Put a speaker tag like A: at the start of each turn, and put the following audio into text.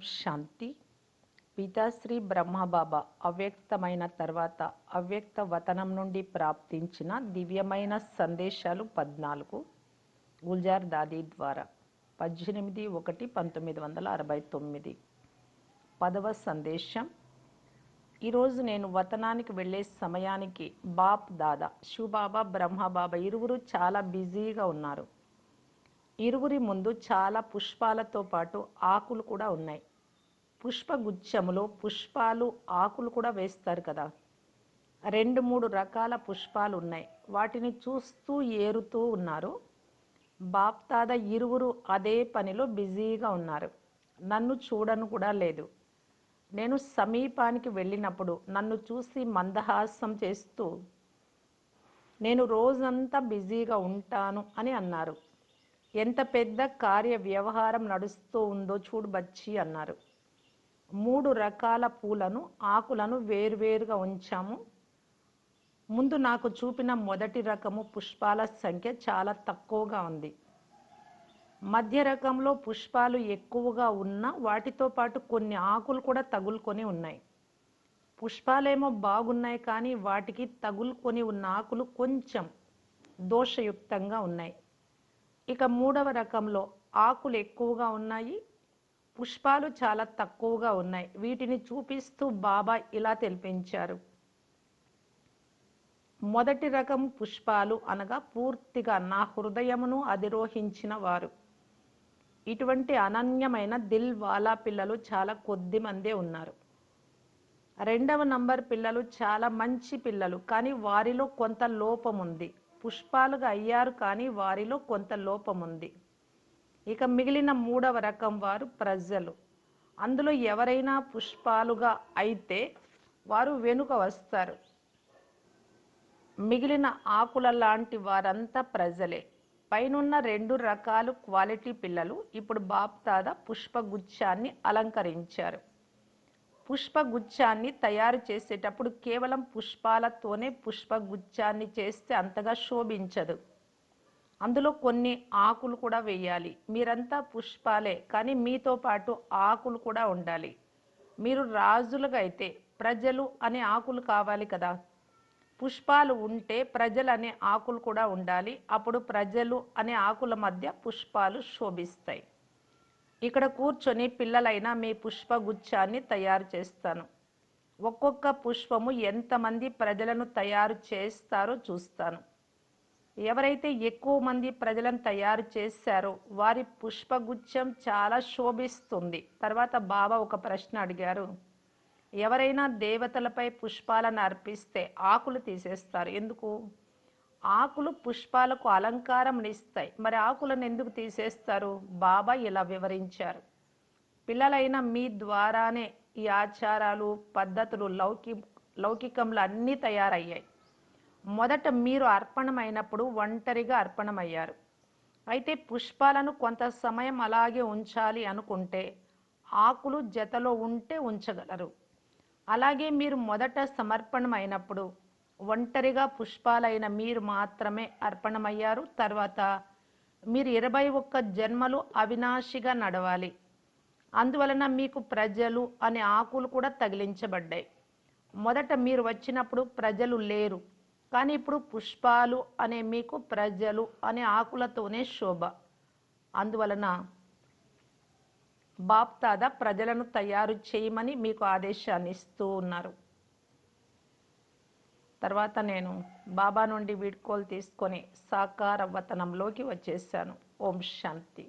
A: శాంతి. పితాశ్రీ బ్రహ్మబాబా అవ్యక్తమైన తర్వాత అవ్యక్త వతనం నుండి ప్రాప్తించిన దివ్యమైన సందేశాలు పద్నాలుగు. గుల్జార్ దాది ద్వారా పద్దెనిమిది ఒకటి పంతొమ్మిది వందల అరవై తొమ్మిది. పదవ సందేశం. ఈరోజు నేను వతనానికి వెళ్ళే సమయానికి బాప్ దాదా శివబాబా బ్రహ్మబాబా ఇరువురు చాలా బిజీగా ఉన్నారు. ఇరువురి ముందు చాలా పుష్పాలతో పాటు ఆకులు కూడా ఉన్నాయి. పుష్పగుచ్చములో పుష్పాలు ఆకులు కూడా వేస్తారు కదా. రెండు మూడు రకాల పుష్పాలు ఉన్నాయి. వాటిని చూస్తూ ఏరుతూ ఉన్నారు. బాప్తాద ఇరువురు అదే పనిలో బిజీగా ఉన్నారు. నన్ను చూడను కూడా లేదు. నేను సమీపానికి వెళ్ళినప్పుడు నన్ను చూసి మందహాసం చేస్తూ నేను రోజంతా బిజీగా ఉంటాను అని అన్నారు. ఎంత పెద్ద కార్య వ్యవహారం నడుస్తూ ఉందో చూడు బచ్చి అన్నారు. మూడు రకాల పూలను ఆకులను వేరువేరుగా ఉంచాము. ముందు నాకు చూపిన మొదటి రకము పుష్పాల సంఖ్య చాలా తక్కువగా ఉంది. మధ్య రకంలో పుష్పాలు ఎక్కువగా ఉన్న వాటితో పాటు కొన్ని ఆకులు కూడా తగులుకొని ఉన్నాయి. పుష్పాలేమో బాగున్నాయి కానీ వాటికి తగులుకొని ఉన్న ఆకులు కొంచెం దోషయుక్తంగా ఉన్నాయి. ఇక మూడవ రకంలో ఆకులు ఎక్కువగా ఉన్నాయి పుష్పాలు చాలా తక్కువగా ఉన్నాయి. వీటిని చూపిస్తూ బాబా ఇలా తెలిపించారు. మొదటి రకం పుష్పాలు అనగా పూర్తిగా నా హృదయమును అధిరోహించిన వారు. ఇటువంటి అనన్యమైన దిల్ వాలా పిల్లలు చాలా కొద్ది మందే ఉన్నారు. రెండవ నంబర్ పిల్లలు చాలా మంచి పిల్లలు కానీ వారిలో కొంత లోపం ఉంది. పుష్పాలుగా అయ్యారు కానీ వారిలో కొంత లోపం ఉంది ఇక మిగిలిన మూడవ రకం వారు ప్రజలు. అందులో ఎవరైనా పుష్పాలుగా అయితే వారు వెనుక వస్తారు. మిగిలిన ఆకుల లాంటి వారంతా ప్రజలే. పైనున్న రెండు రకాలు క్వాలిటీ పిల్లలు ఇప్పుడు బాప్తాద పుష్పగుచ్చాన్ని అలంకరించారు. పుష్పగుచ్ఛాన్ని తయారు చేసేటప్పుడు కేవలం పుష్పాలతోనే పుష్పగుచ్ఛాన్ని చేస్తే అంతగా శోభించదు. అందులో కొన్ని ఆకులు కూడా వేయాలి. మీరంతా పుష్పాలే కానీ మీతో పాటు ఆకులు కూడా ఉండాలి. మీరు రాజులుగా అయితే ప్రజలు అనే ఆకులు కావాలి కదా. పుష్పాలు ఉంటే ప్రజలు అనే ఆకులు కూడా ఉండాలి. అప్పుడు ప్రజలు అనే ఆకుల మధ్య పుష్పాలు శోభిస్తాయి. ఇక్కడ కూర్చొని పిల్లలైనా మీ పుష్పగుచ్చాన్ని తయారు చేస్తాను. ఒక్కొక్క పుష్పము ఎంతమంది ప్రజలను తయారు చేస్తారో చూస్తాను. ఎవరైతే ఎక్కువ మంది ప్రజలను తయారు చేశారో వారి పుష్పగుచ్చం చాలా శోభిస్తుంది. తర్వాత బాబా ఒక ప్రశ్న అడిగారు. ఎవరైనా దేవతలపై పుష్పాలను అర్పిస్తే ఆకులు తీసేస్తారు. ఎందుకు? ఆకులు పుష్పాలకు అలంకారం ఇస్తాయి మరి ఆకులను ఎందుకు తీసేస్తారు? బాబా ఇలా వివరించారు. పిల్లలైన మీ ద్వారానే ఈ ఆచారాలు పద్ధతులు లౌకి లౌకికంలో అన్నీ తయారయ్యాయి. మొదట మీరు అర్పణమైనప్పుడు ఒంటరిగా అర్పణమయ్యారు. అయితే పుష్పాలను కొంత సమయం అలాగే ఉంచాలి అనుకుంటే ఆకులు జతలో ఉంటే ఉంచగలరు. అలాగే మీరు మొదట సమర్పణమైనప్పుడు ఒంటరిగా పుష్పాలైన మీరు మాత్రమే అర్పణమయ్యారు. తర్వాత మీరు ఇరవై ఒక్క జన్మలు అవినాశిగా నడవాలి. అందువలన మీకు ప్రజలు అనే ఆకులు కూడా తగిలించబడ్డాయి. మొదట మీరు వచ్చినప్పుడు ప్రజలు లేరు. కానీ ఇప్పుడు పుష్పాలు అనే మీకు ప్రజలు అనే ఆకులతోనే శోభ. అందువలన బాప్తాద ప్రజలను తయారు చేయమని మీకు ఆదేశాన్ని ఇస్తూ ఉన్నారు. తర్వాత నేను బాబా నుండి వీడ్కోలు తీసుకొని సాకార వతనంలోకి వచ్చేసాను. ఓం శాంతి.